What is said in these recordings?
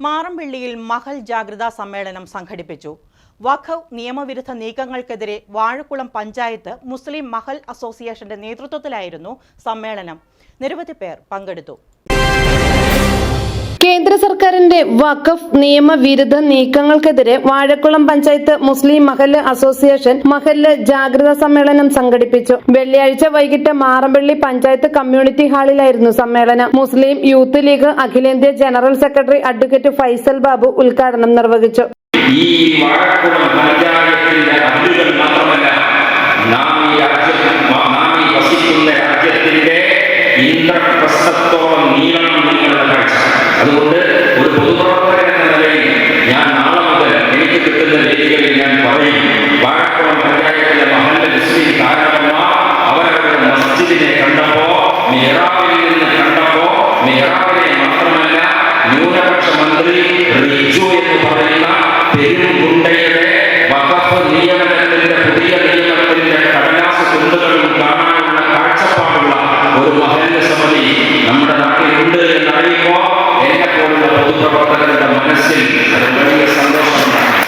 മാറമ്പിള്ളിയിൽ മഹൽ ജാഗ്രതാ സമ്മേളനം സംഘടിപ്പിച്ചു. വഖഫ് നിയമവിരുദ്ധ നീക്കങ്ങൾക്കെതിരെ വാഴക്കുളം പഞ്ചായത്ത് മുസ്ലിം മഹൽ അസോസിയേഷന്റെ നേതൃത്വത്തിലായിരുന്നു സമ്മേളനം. നിരവധി പേർ പങ്കെടുത്തു. സർക്കാരിന്റെ വഖഫ് നിയമവിരുദ്ധ നീക്കങ്ങൾക്കെതിരെ വാഴക്കുളം പഞ്ചായത്ത് മുസ്ലിം മഹല്ല് അസോസിയേഷൻ മഹല്ല് ജാഗ്രതാ സമ്മേളനം സംഘടിപ്പിച്ചു. വെള്ളിയാഴ്ച വൈകിട്ട് മാറമ്പള്ളി പഞ്ചായത്ത് കമ്മ്യൂണിറ്റി ഹാളിലായിരുന്നു സമ്മേളനം. മുസ്ലിം യൂത്ത് ലീഗ് അഖിലേന്ത്യാ general secretary advocate Faisal Babu ഉദ്ഘാടനം നിർവഹിച്ചു. ഈ രാജ്യത്തിന്റെ അതുകൊണ്ട് ന്യൂനപക്ഷ മന്ത്രി റിജു എന്ന് പറയുന്ന പെരുംഗുണ്ടയുടെ വഖഫ് നിയമനത്തിന്റെ പോലുള്ള പൊതുപ്രവർത്തകരുടെ മനസ്സിൽ അത് വലിയ സന്തോഷമുണ്ടാകും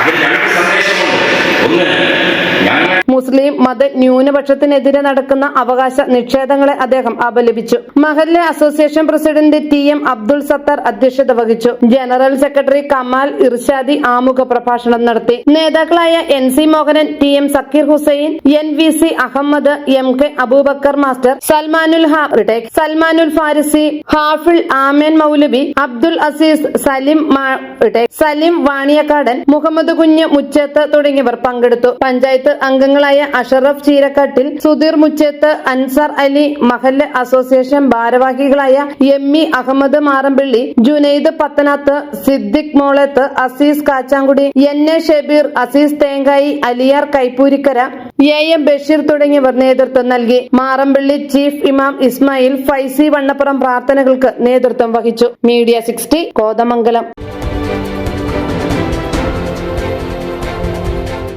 അതിൽ രണ്ട് സന്ദേശമുണ്ട്. ഒന്ന് മുസ്ലിം മത ന്യൂനപക്ഷത്തിനെതിരെ നടക്കുന്ന അവകാശ നിഷേധങ്ങളെ അദ്ദേഹം അപലപിച്ചു. മഹല്ല association president T M Abdul Sathar അധ്യക്ഷത വഹിച്ചു. ജനറൽ സെക്രട്ടറി കമാൽ ഇർഷാദി ആമുഖ പ്രഭാഷണം നടത്തി. നേതാക്കളായ N C Mohanan T M Zakir Hussain N V C Ahmed M K Aboobacker master Salmanul ഹാ റിട്ടേക്ക്. സൽമാനുൽ ഫാരിസി ഹാഫിൾ ആമേൻ മൗലവി അബ്ദുൽ അസീസ് സലിം സലിം വാണിയക്കാടൻ മുഹമ്മദ് കുഞ്ഞ് മുച്ചത്ത് തുടങ്ങിയവർ പങ്കെടുത്തു. പഞ്ചായത്ത് അംഗങ്ങളായ അഷറഫ് ചീരക്കാട്ടിൽ സുധീർ മുച്ചേത്ത് അൻസാർ അലി മഹല്ല് അസോസിയേഷൻ ഭാരവാഹികളായ M E Ahmed Marampilly Junaid Pathanath Siddique Molath Azeez Kachankudi N A Shabeer Azeez Thenkayi Aliyar Kaippurikkara A M Basheer തുടങ്ങിയവർ നേതൃത്വം നൽകി. Marampilly chief ഇമാം ഇസ്മായിൽ ഫൈസി വണ്ണപ്പുറം പ്രാർത്ഥനകൾക്ക് നേതൃത്വം വഹിച്ചു. Media sixty Kothamangalam.